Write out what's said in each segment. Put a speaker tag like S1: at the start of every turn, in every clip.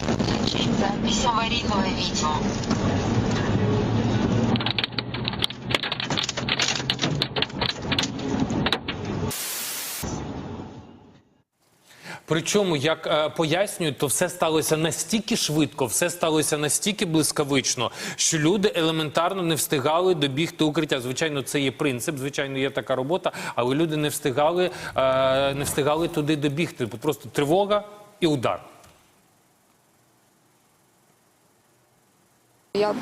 S1: Запись аварийного видео.
S2: Причому, як е, пояснюють, то все сталося настільки швидко, все сталося настільки блискавично, що люди елементарно не встигали добігти укриття. Звичайно, це є принцип, звичайно, є така робота, але люди не встигали, е, не встигали туди добігти. Просто тривога і удар.
S3: Я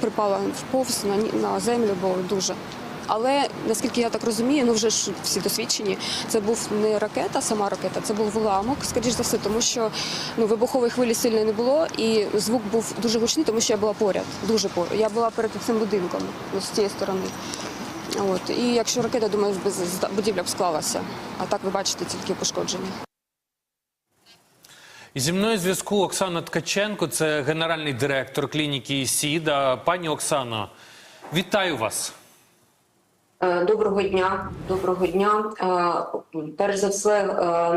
S3: припала в повз на, землю, бо дуже. Але наскільки я так розумію, ну вже ж всі досвідчені, це був не ракета, сама ракета, це був уламок, скоріш за все, тому що ну, вибухової хвилі сильної не було, і звук був дуже гучний, тому що я була поряд, дуже поряд. Я була перед цим будинком, ну, з цієї сторони. От. І якщо ракета, думаю, будівля б склалася. А так ви бачите тільки пошкодження.
S2: Зі мною зв'язку Оксана Ткаченко, це генеральний директор клініки Сіда. Пані Оксано, вітаю вас.
S4: Е, Доброго дня, доброго дня. Е, Перш за все, е,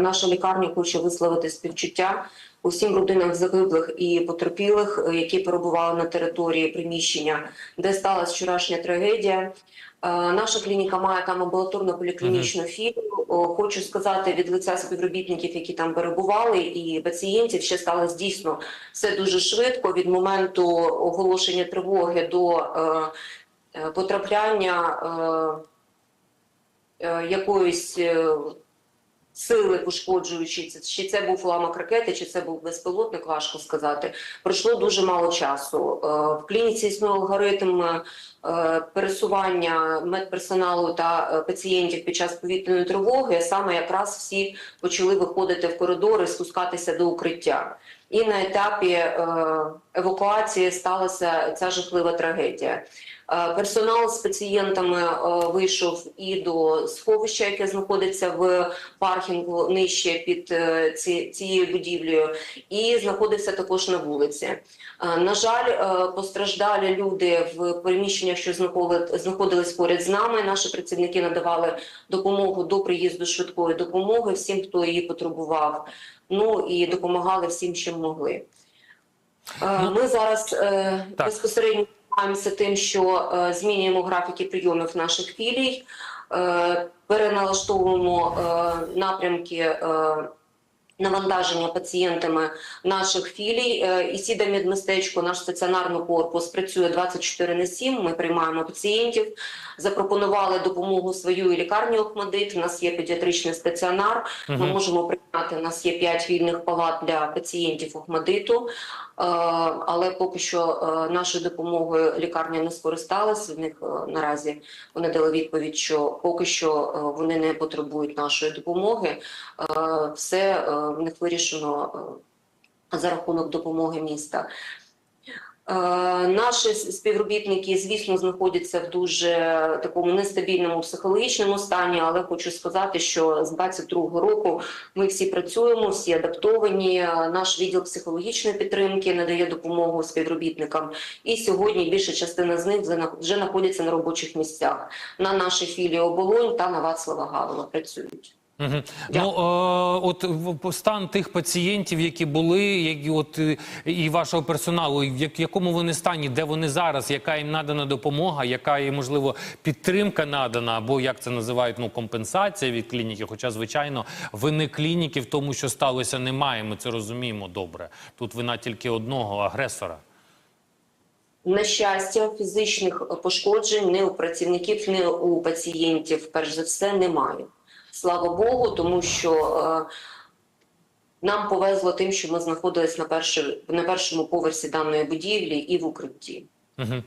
S4: наша лікарня хоче висловити співчуття усім родинам загиблих і потерпілих, які перебували на території приміщення, де сталася вчорашня трагедія. Наша клініка має там амбулаторно поліклінічну філію. Хочу сказати від лиця співробітників, які там перебували, і пацієнтів ще сталося дійсно все дуже швидко від моменту оголошення тривоги до потрапляння е, е, якоїсь е, сили пошкоджуючої, Це- чи це був уламок ракети, чи це був безпілотник, важко сказати. Пройшло дуже мало часу. Е, В клініці існує алгоритм е, пересування медперсоналу та е, пацієнтів під час повітряної тривоги. Саме якраз всі почали виходити в коридори, спускатися до укриття. І на етапі е, евакуації сталася ця жахлива трагедія. Е, Персонал з пацієнтами е, вийшов і до сховища, яке знаходиться в паркінгу нижче під цією будівлею, і знаходився також на вулиці. На жаль, постраждалі люди в приміщеннях, що знаходили- знаходились поряд з нами. Наші працівники надавали допомогу до приїзду швидкої допомоги всім, хто її потребував. Ну і допомагали всім, чим могли. Е,
S2: Ну,
S4: Ми зараз е,
S2: так.
S4: безпосередньо займаємося тим, що е, змінюємо графіки прийомів наших філій, переналаштовуємо напрямки навантаження пацієнтами наших філій. Е, І сіда медмістечко, наш стаціонарний корпус працює 24 на 7. Ми приймаємо пацієнтів. Запропонували допомогу свою і лікарню Охмадит. У нас є педіатричний стаціонар. Ми можемо прийняти. У нас є 5 вільних палат для пацієнтів Охмадиту. Е, Але поки що е, нашою допомогою лікарня не скористалась. В них наразі вони дали відповідь, що поки що вони не потребують нашої допомоги. Все в них вирішено е, за рахунок допомоги міста. Е, Наші співробітники, звісно, знаходяться в дуже такому нестабільному психологічному стані, але хочу сказати, що з 22-го року ми всі працюємо, всі адаптовані. Е, Наш відділ психологічної підтримки надає допомогу співробітникам. І сьогодні більша частина з них вже нах- вже знаходяться на робочих місцях. На нашій філії Оболонь та на Вацлава Гавела працюють.
S2: Угу.
S4: Дякую.
S2: Ну, е, от стан тих пацієнтів, які були, які от е, і вашого персоналу, в якому вони стані, де вони зараз, яка їм надана допомога, яка їм можливо підтримка надана, або як це називають, ну компенсація від клініки. Хоча, звичайно, вини клініки в тому, що сталося, немає. Ми це розуміємо добре. Тут вина тільки одного агресора.
S4: На щастя, фізичних пошкоджень ні у працівників, ні у пацієнтів, перш за все, немає. Слава Богу, тому що е, нам повезло тим, що ми знаходились на, перші, на першому поверсі даної будівлі і в укритті.
S2: Угу.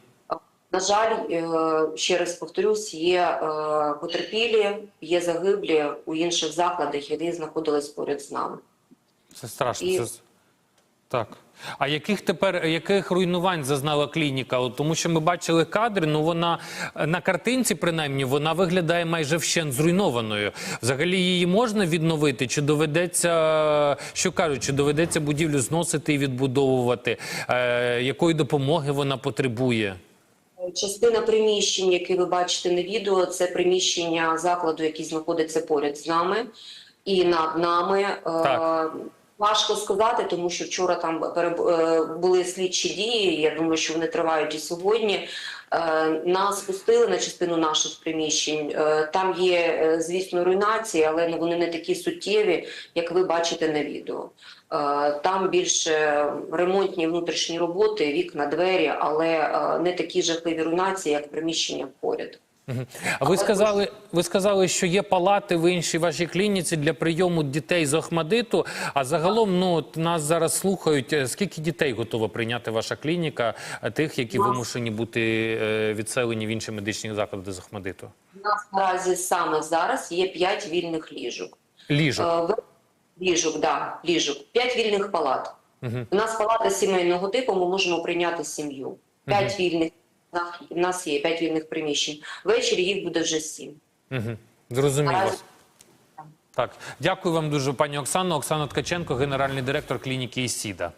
S4: На жаль, е, ще раз повторюсь, є е, потерпілі, є загиблі у інших закладах, які знаходились поряд з нами.
S2: Це страшно.
S4: І-
S2: Це... Так. А яких тепер яких руйнувань зазнала клініка? От, тому що ми бачили кадри, ну вона на картинці, принаймні, вона виглядає майже вщент зруйнованою. Взагалі її можна відновити? Чи доведеться, що кажуть, чи доведеться будівлю зносити і відбудовувати? Е, якої допомоги вона потребує?
S4: Частина приміщень, які ви бачите на відео, це приміщення закладу, який знаходиться поряд з нами і над нами. Е,
S2: Так.
S4: Важко сказати, тому що вчора там е, були слідчі дії. Я думаю, що вони тривають і сьогодні. Е, Нас пустили на частину наших приміщень. Е, Там є, звісно, руйнації, але ну, вони не такі суттєві, як ви бачите на відео. Там більше ремонтні внутрішні роботи, вікна, двері, але не такі жахливі руйнації, як приміщення поряд.
S2: А ви сказали, ви сказали, що є палати в іншій вашій клініці для прийому дітей з Охмадиту. А загалом, ну от нас зараз слухають. е, Скільки дітей готова прийняти ваша клініка, е, тих, які вимушені бути е, відселені в інші медичні заклади з Охмадиту?
S4: У нас наразі саме зараз є 5 вільних ліжок.
S2: Ліжок.
S4: Ліжок, да, ліжок. П'ять вільних палат. У нас палата сімейного типу, ми можемо прийняти сім'ю. П'ять вільних. У нас є п'ять вільних приміщень. Ввечері їх буде вже сім.
S2: Угу. Зрозуміло. Так, дякую вам дуже, пані Оксано. Оксана Ткаченко, генеральний директор клініки ІСІДА.